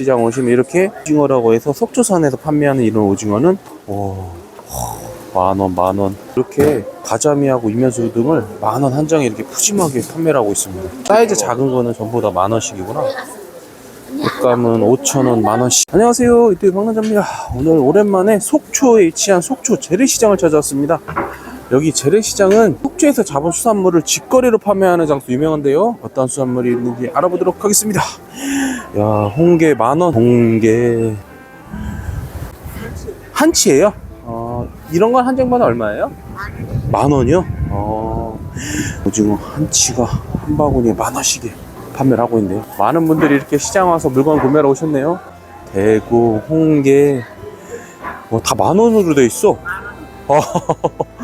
재래시장 오시면 이렇게 오징어라고 해서 속초산에서 판매하는 이런 오징어는 오, 만원, 만원. 이렇게 가자미하고 이면수 등을 만원 한 장에 이렇게 푸짐하게 판매를 하고 있습니다. 사이즈 작은 거는 전부 다 만원씩이구나. 옷감은 5천원, 만원씩. 안녕하세요. 이때 박남자입니다. 오늘 오랜만에 속초에 위치한 속초 재래시장을 찾아왔습니다. 여기 재래시장은 속초에서 잡은 수산물을 직거래로 판매하는 장소 유명한데요. 어떤 수산물이 있는지 알아보도록 하겠습니다. 야, 홍게 만원, 홍게. 한치예요? 어, 이런 건한 장만 얼마예요? 만 원이요? 어, 오징어 한치가 한 바구니에 만 원씩에 판매를 하고 있네요. 많은 분들이 이렇게 시장 와서 물건 구매하러 오셨네요. 대구, 홍게, 뭐다만 원으로 돼 있어.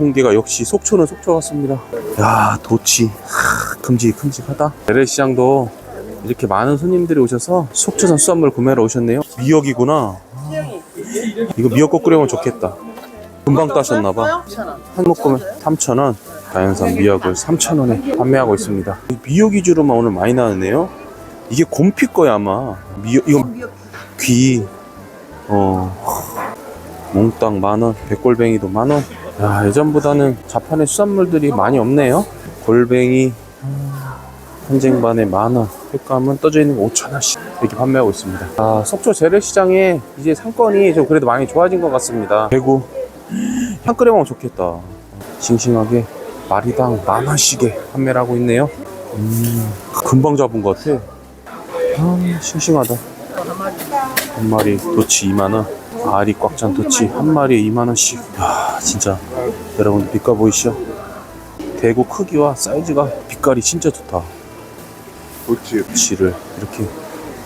홍게가 역시 속초는 속초 같습니다. 야, 도치. 하, 큼직큼직하다. 재래시장도 이렇게 많은 손님들이 오셔서 속초산 수산물 구매하러 오셨네요. 미역이구나. 이거 미역국 끓여면 좋겠다. 금방 따셨나봐. 한 묶음에 3,000원. 자연산 미역을 3,000원에 판매하고 있습니다. 이 미역 위주로만 오늘 많이 나왔네요. 이게 곰피 거야 아마. 미역 이거 귀. 어. 몽땅 만 원, 백골뱅이도 만 원. 야, 예전보다는 자판의 수산물들이 많이 없네요. 골뱅이 한쟁반에 만 원, 횟감은 떠져 있는 거 5천 원씩 이렇게 판매하고 있습니다. 아, 속초 재래시장에 이제 상권이 좀 그래도 많이 좋아진 것 같습니다. 대구 향 끓여 먹으면 좋겠다. 싱싱하게 마리당 만 원씩에 판매를 하고 있네요. 음, 금방 잡은 것 같아. 아, 싱싱하다. 한 마리 도치 2만 원. 알이 꽉 찬 도치 한 마리에 2만 원씩. 야, 진짜 여러분 빛가 보이시죠? 대구 크기와 사이즈가 빛깔이 진짜 좋다. 그렇지. 도치를 이렇게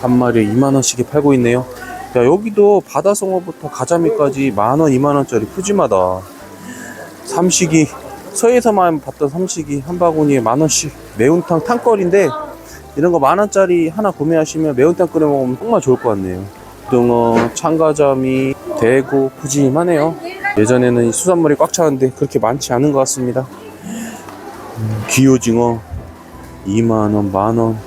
한 마리에 2만 원씩에 팔고 있네요. 야 여기도 바다송어부터 가자미까지 만 원, 2만 원짜리 푸짐하다. 삼식이 서해에서만 봤던 삼식이 한 바구니에 만 원씩 매운탕 탕거리인데 이런 거 만 원짜리 하나 구매하시면 매운탕 끓여 먹으면 정말 좋을 것 같네요. 등어, 참가자미, 대구 푸짐하네요. 예전에는 이 수산물이 꽉 차는데 그렇게 많지 않은 것 같습니다. 음, 귀오징어 2만원, 만원.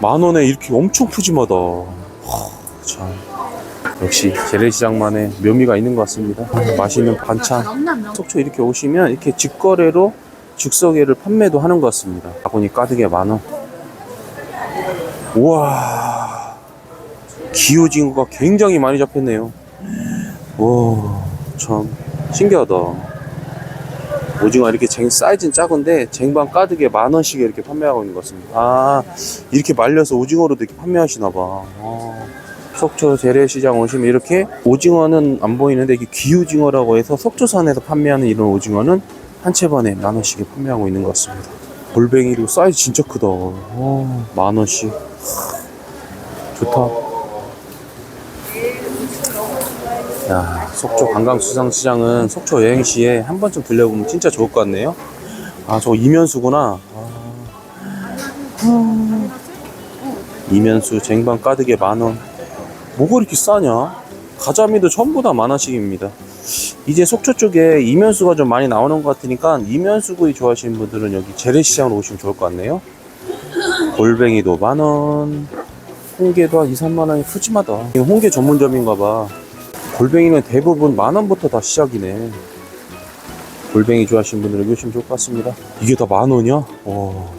만원에 이렇게 엄청 푸짐하다. 하, 참. 역시 재래시장만의 묘미가 있는 것 같습니다. 맛있는 반찬. 속초 이렇게 오시면 이렇게 직거래로 즉석에를 판매도 하는 것 같습니다. 바구니 가득에 만원. 우와. 기오징어가 굉장히 많이 잡혔네요. 와, 참. 신기하다. 오징어 이렇게 쟁, 사이즈는 작은데 쟁반 가득에 만 원씩에 이렇게 판매하고 있는 것 같습니다. 아, 이렇게 말려서 오징어로도 이렇게 판매하시나 봐. 아, 속초 재래시장 오시면 이렇게 오징어는 안 보이는데 이게 귀오징어라고 해서 속초산에서 판매하는 이런 오징어는 한 채반에 만 원씩에 판매하고 있는 것 같습니다. 골뱅이도 사이즈 진짜 크다. 아, 만 원씩. 좋다. 야, 속초 관광수상시장은 속초 여행 시에 한 번쯤 들려보면 진짜 좋을 것 같네요. 아, 저거 이면수구나. 아. 이면수 쟁반 가득에 만 원. 뭐가 이렇게 싸냐? 가자미도 전부 다 만원씩입니다. 이제 속초 쪽에 이면수가 좀 많이 나오는 것 같으니까 이면수구이 좋아하시는 분들은 여기 재래시장으로 오시면 좋을 것 같네요. 골뱅이도 만원. 홍게도 한 2, 3만원이 푸짐하다. 홍게 전문점인가 봐. 골뱅이는 대부분 만 원부터 다 시작이네. 골뱅이 좋아하시는 분들은 오시면 좋을 것 같습니다. 이게 다 만 원이야? 어,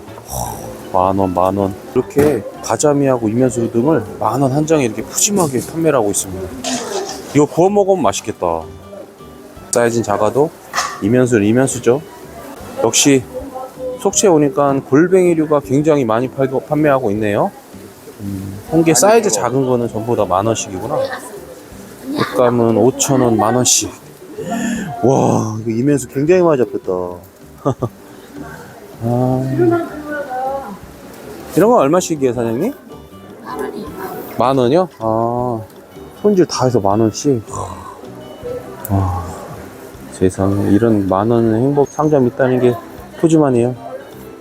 만 원, 만 원. 이렇게 가자미하고 이면수 등을 만원 한 장에 이렇게 푸짐하게 판매를 하고 있습니다. 이거 구워 먹으면 맛있겠다. 사이즈는 작아도 이면수는 이면수죠. 역시 속초에 오니까 골뱅이류가 굉장히 많이 팔고, 판매하고 있네요. 음, 홍게 사이즈 작은 거는 전부 다 만 원씩이구나. 옷감은 5,000원, 만원씩. 와, 이거 이면수 굉장히 많이 잡혔다. 아, 이런 건 얼마씩이에요, 사장님? 만 원이요? 아, 손질 다 해서 만 원씩. 와, 세상에, 이런 만 원의 행복 상점 있다는 게 푸짐하네요.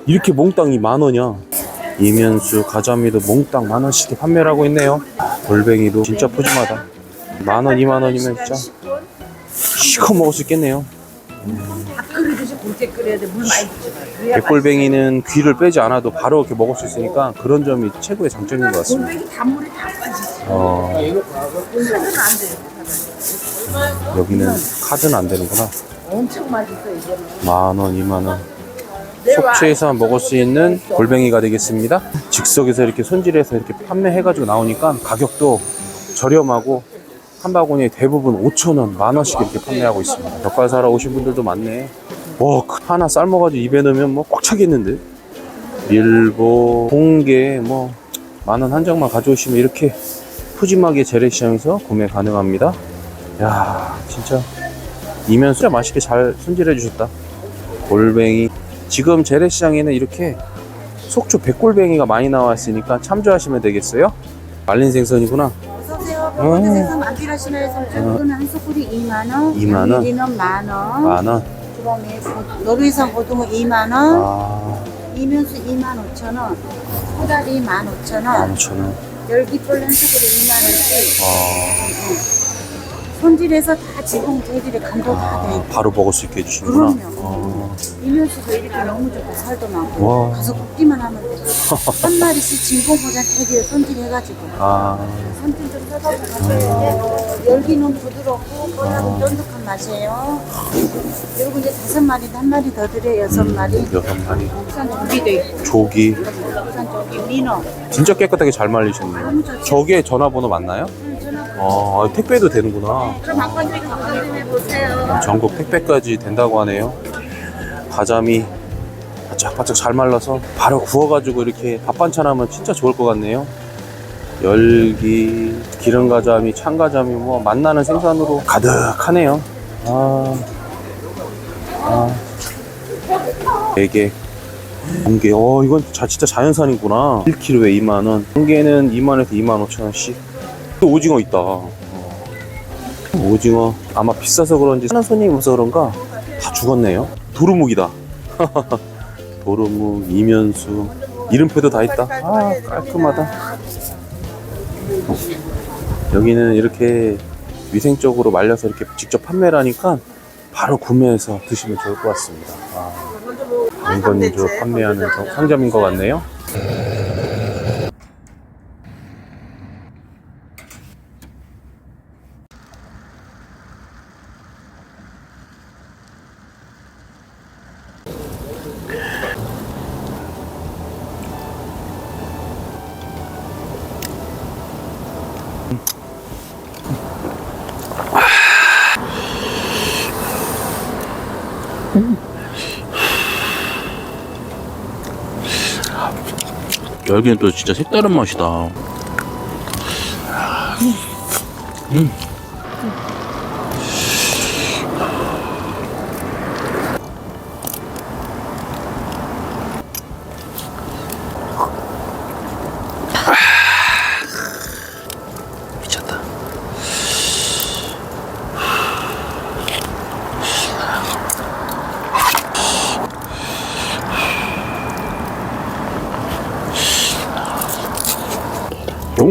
이렇게 몽땅이 만 원이야. 이면수, 가자미도 몽땅 만 원씩 판매를 하고 있네요. 골뱅이도 진짜 푸짐하다. 만 원, 이만 원이면 진짜 시커 먹을 수 있겠네요. 밥 끓이듯이 굵게 끓여야 돼. 물 많이 주지 마. 그래야 백골뱅이는 귀를 빼지 않아도 바로 이렇게 먹을 수 있으니까 그런 점이 최고의 장점인 것 같습니다. 골뱅이 단물이 다 빠지지. 어, 하면 안 돼. 여기는 카드는 안 되는구나. 엄청 맛있어 이거는. 만 원, 이만 원. 내 와- 속초에서 먹을 수 있는 골뱅이가 되겠습니다. 즉석에서 이렇게 손질해서 이렇게 판매해가지고 나오니까 가격도 저렴하고 한 바구니에 대부분 5,000원, 만 원씩 이렇게 판매하고 있습니다. 젓갈 사러 오신 분들도 많네. 와, 그 하나 삶아가지고 입에 넣으면 뭐 꽉 차겠는데? 밀보, 홍게, 뭐, 만원 한 장만 가져오시면 이렇게 푸짐하게 재래시장에서 구매 가능합니다. 야, 진짜 이면 진짜 맛있게 잘 손질해 주셨다. 골뱅이. 지금 재래시장에는 이렇게 속초 백골뱅이가 많이 나왔으니까 참조하시면 되겠어요. 말린 생선이구나. 생선 만필하시나요? 삼촌 이는 한 소쿠리 2만 원, 2만 원? 만 원, 만 원. 그다음에 고- 노르웨이산 고등어 2만 원, 아, 이면수 2만 5천 원, 호다리 1만 5천 원, 15,000원. 열기벌 한 소쿠리 2만 원씩 아, 손질해서 다 지금 저희들이 간도 다 돼. 아, 바로 먹을 수 있게 해주시는구나. 그럼요. 아, 이면수도 이렇게 너무 좋고 살도 많고 와. 가서 굽기만 하면 돼. 한 마리씩 진공 포장 태기에 손질해가지고 아, 손질 좀 해서 가세요. 열기는 부드럽고 뽀얀 쫀득한 맛이에요. 그리고 이제 다섯 마리, 한 마리 더 드려 여섯 마리. 여섯 마리. 국산 조기도 있고, 조기. 국산 조기 민어. 진짜 깨끗하게 잘 말리셨네요. 저게 전화번호 맞나요? 아, 택배도 되는구나. 그럼 한번 좀 도전해 보세요. 전국 택배까지 된다고 하네요. 가자미 바짝바짝 잘 말라서 바로 구워가지고 이렇게 밥 반찬 하면 진짜 좋을 것 같네요. 열기, 기름 가자미, 참가자미 뭐 만나는 생선으로 가득하네요. 아, 아, 대게, 홍게, 어 이건 자, 진짜 자연산이구나. 1kg에 2만 원, 홍게는 2만 원에서 2만 5천 원씩. 또 오징어 있다. 오징어 아마 비싸서 그런지 사는 손님이 없어서 그런가? 다 죽었네요. 도루묵이다. 도루묵 이면수 이름표도 다 있다. 아 깔끔하다. 여기는 이렇게 위생적으로 말려서 이렇게 직접 판매를 하니까 바로 구매해서 드시면 좋을 것 같습니다. 아, 물건주 판매하는 저- 상점인 것 같네요 열기는 또 진짜 색다른 맛이다. 미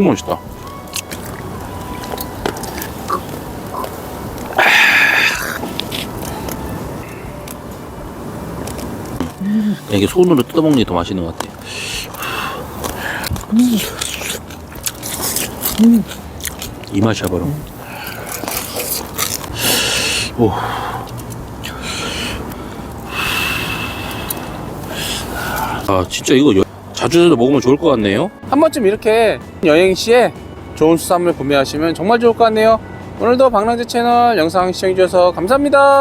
너무 맛있다. 이게 손으로 뜯어먹는 게 더 맛있는 것 같아. 이 맛이야 바로. 오. 아 진짜 이거 여- 자주 자주 먹으면 좋을 것 같네요. 한 번쯤 이렇게 여행 시에 좋은 수산물 구매하시면 정말 좋을 것 같네요. 오늘도 방랑제 채널 영상 시청해주셔서 감사합니다.